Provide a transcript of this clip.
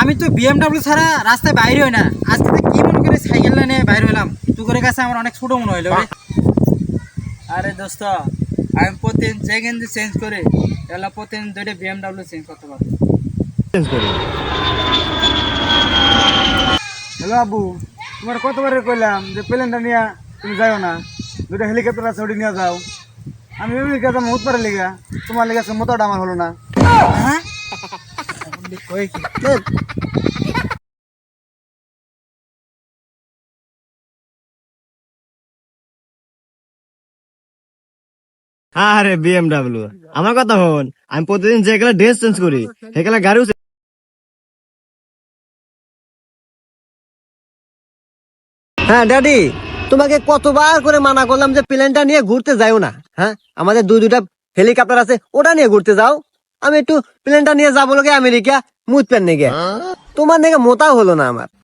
আমি তো বিএমডাব্লিউ ছাড়া রাস্তায় বাইরে হই না। আজকে কি মনে করে সাইকেল নিয়ে বাইরে হলাম? তুগের কাছে আমার অনেক ছোট মনে হইল। আরে দোস্ত আমি প্রতিদিন গেঞ্জি চেঞ্জ করে। তাহলে প্রতিদিন দুইটা বিএমডাব্লিউ চেঞ্জ করতে পারব। হ্যালো আবু তোমার কতবারে কইলাম যে প্লেনটা নিয়ে তুমি যাও না? দুটো হেলিকপ্টার আছে ওটি নিয়ে যাও। আমি এমনি কাজ মুত পারে লেগা। তোমার লেগে মোতাটা আমার হলো না। হ্যাঁ? আরে বিএমডাব্লিউ আমার কথা হন আমি প্রতিদিন যে গেলে ড্রেস চেঞ্জ করি গাড়িও হ্যাঁ ড্যাডি তোমাকে কতবার করে মানা করলাম যে প্লেনটা নিয়ে ঘুরতে যাও না হ্যাঁ? আমাদের দুই দুটা হেলিকপ্টার আছে, ওটা নিয়ে ঘুরতে যাও। আমি একটু প্লেনটা নিয়ে যাব লোকে আমেরিকা মুত পেন নেগে তোমার নেগে মোতাও হলো না আমার।